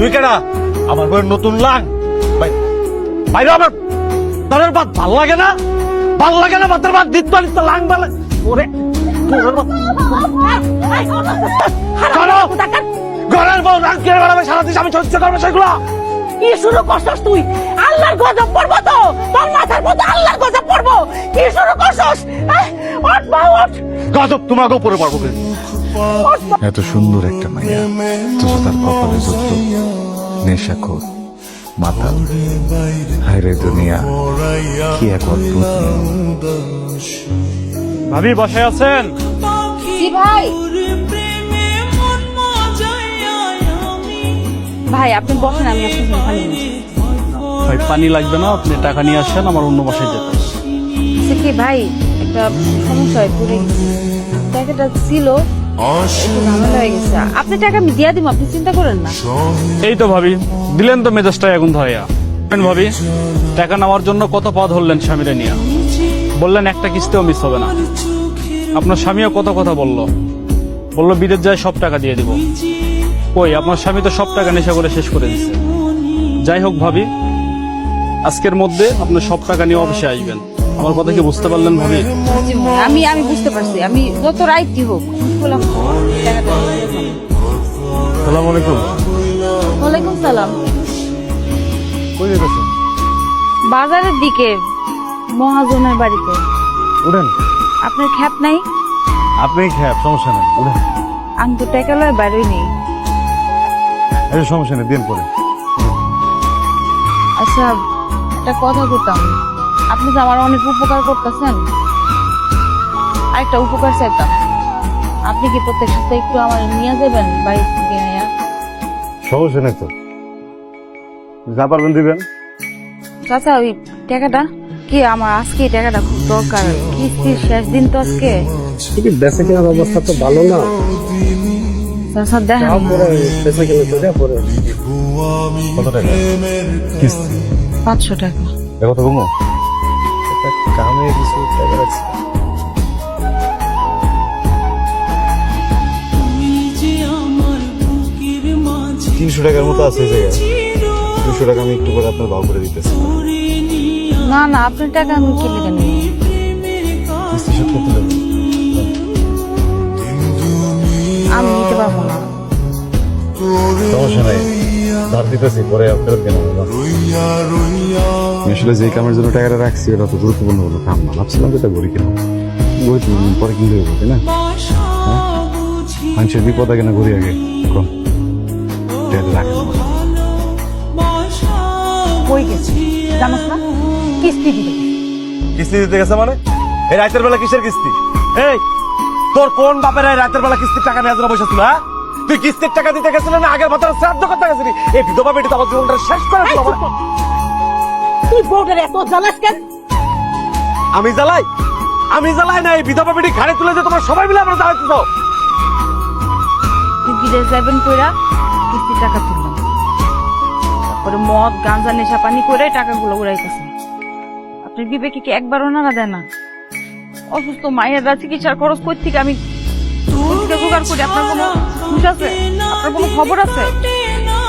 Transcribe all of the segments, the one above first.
তুই কেডা? আমার বউয়ের নতুন লাং। বাইরে আমার তাদের ভাত ভালো লাগে না? ভালো লাগে না ভাতের ভাত দিত পারিস তো লাং ভালো ওরে ঘরের বউ রাগ করে বেড়াবে সারাদিন আমি সহ্য করব সেগুলো। কি শুরু করছস তুই? আল্লাহর গজব পড়ব তো? তোর মাথার মধ্যে আল্লাহর গজব পড়ব? কি শুরু করছস? ওঠ মা ওঠ। গজব তোমাকে উপরে মা। এত সুন্দর একটা মাইয়া তো তার কপালে যত নেশাখোর মাতাল হায়রে দুনিয়া কি এক অদ্ভুত। ভাবি বসে আছেন জি ভাই ভাই আপনি বসেন আমি আপনার পানি। ভাই পানি লাগবে না আপনি টাকা নিয়ে আসেন আমার অন্য বাসায় যেতে। আচ্ছা কি ভাই একটা সমস্যা হয় পড়ে গেছি। টাকাটা ছিল আপনি টাকা আমি দিয়ে দিব আপনি চিন্তা করেন না। এই তো ভাবি দিলেন তো মেজাজটা এখন ধরিয়া ভাবি টাকা নেওয়ার জন্য কত পথ ধরলেন স্বামীরে নিয়ে? বললেন একটা কিস্তিও মিস হবে না। আপনার স্বামীও কত কথা বলল। বলল বিদেশ যায় সব টাকা দিয়ে দিব। কই আপনার স্বামী তো সব টাকা নেশা করে শেষ করে দিচ্ছে যাই হোক ভাবি আজকের মধ্যে আপনি সব টাকা নিয়ে অফিসে আসবেন। আমার কথা কি বুঝতে পারলেন ভাবি? আমি আমি বুঝতে পারছি। আমি যত রাইতি হোক বললাম সালাম আলাইকুম। ওয়ালাইকুম সালাম। কই যেতেছেন বাজারের দিকে মহাজনের বাড়িতে। উঠেন। আপনার খ্যাপ নাই? আপনি খেয়ে সমস্যা নেই উঠেন। আমি তো টাকা লয় বাইরেই নেই। এই সমস্যা নেই দিন পরে। আচ্ছা একটা কথা করতাম আপনি তো আমার অনেক উপকার করতেছেন আরেকটা উপকার চাইতাম। আপনি কি প্রত্যেক সপ্তাহে একটু আমার নিয়ে যাবেন বাড়ি থেকে? সমস্যা নেই তো। যা পারবেন দিবেন। চাচা ওই টাকাটা কি আমার আজকে এই টাকাটা খুব দরকার? কিস্তির শেষ দিন তো আজকে। বেঁচে কেনার অবস্থা তো ভালো না। চাচা দেখেন তো পরে। কত টাকা? কিস্তি। পাঁচশো টাকা। এ কথা কমো একটা কামে কিছু টাকা রাখছি তিনশো টাকার মতো আছে এই জায়গায়। দুশো টাকা আমি একটু করে আপনার ভাও করে দিতেছি। না না আপনার টাকা আমি কিস্তি দেবেন আমি নিতে পারব না। সমস্যা নাই। ধার দিতেছি পরে ফেরত কেন আমি আসলে যে কামের জন্য টাকাটা রাখছি ওটা তো গুরুত্বপূর্ণ কোনো কাম না। ভাবছিলাম যে এটা ঘড়ি কিনবো ঘড়ি পরে কিনতে হবে তাই না? হ্যাঁ? মানুষের বিপদ আগে না ঘড়ি আগে। কম টাকাটা। কই গেছি? জানোস না? কিস্তি দিবে। কিস্তি দিতে গেছে মানে? এই রাতের বেলা কিসের কিস্তি? এই তোর কোন বাপের রাতের বেলা কিস্তির টাকা নেওয়ার জন্য বসেছিল হ্যাঁ? তুই কিস্তির টাকা দিতে গেছিল না আগের বছর শ্রাদ্ধ করতে গেছিলি? এই বিধবা বেটি তো আমার জীবনটা শেষ করে দিল আমার। তুই বউটার এত জ্বালাস কেন? আমি জ্বালাই? আমি জ্বালাই না এই বিধবা বেটি ঘাড়ে তুলে যে তোমরা সবাই মিলে আমরা তুই বিদেশ যাবেন কইরা কিস্তির টাকা তুললাম। তারপরে মদ গাঁজা নেশা পানি করে টাকাগুলো উড়াইতেছে। আপনার বিবেকে কি একবারও নাড়া দেয় না? অসুস্থ মায়েরা চিকিৎসার খরচ কই থেকে আমি? জোগাড় করি আপনার কোনো আছে? আপনার কোনো খবর আছে?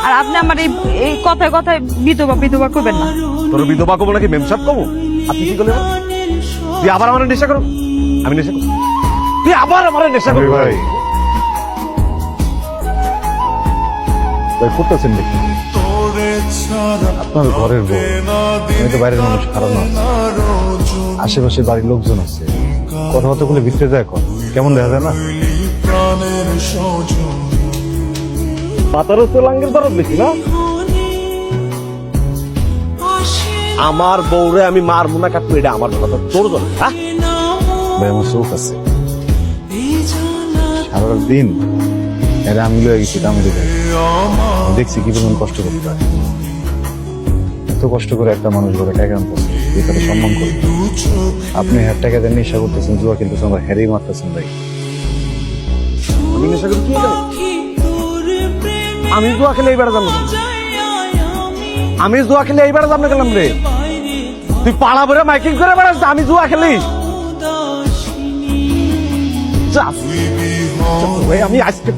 আর আপনি আমার এই এই কথায় কথায় বিধবা বিধবা করবেন না। তোর বিধবা কবো নাকি? মেমসাপ কবো আপনি কি করলে তুই আবার আমার নেশা করো। আমি নেশা করো তুই আবার আমার নেশা করবি? ভাই। ভাই করতেছেন দেখি আপনার ঘরের বউ। আমি তো বাইরের মানুষ খারাপ না আশেপাশে বাড়ির লোকজন আছে। কথাবার্তা বলে ভিতরে যায় কর কেমন দেখা যায় না? পাতারও তো লাঙ্গের দরদ বেশি না? আমার বউরে আমি মারবো না কাটবো এটা আমার কথা তোর জন্য হ্যাঁ? আমার চোখ আছে। সারা দিন এরা আমি লয়ে গেছি দাম দেখছি কি পরিমাণ কষ্ট করতে হয় এত কষ্ট করে একটা মানুষ ঘরে টাকা আনতেছে ভিতরে সম্মান করবে আপনি হ্যার টাকা দেন নেশা করতেছেন জুয়া কিনতেছেন আবার হ্যারেই মারতেছেন ভাই। আমি নেশা করি কি? আমি জুয়া খেলে এইবার জানো আমি জুয়া খেলে এইবার জানো গেলাম রে? তুই পাড়া ভরে মাইকিং করে বেড়াস আমি জুয়া খেলি। আমি আজকে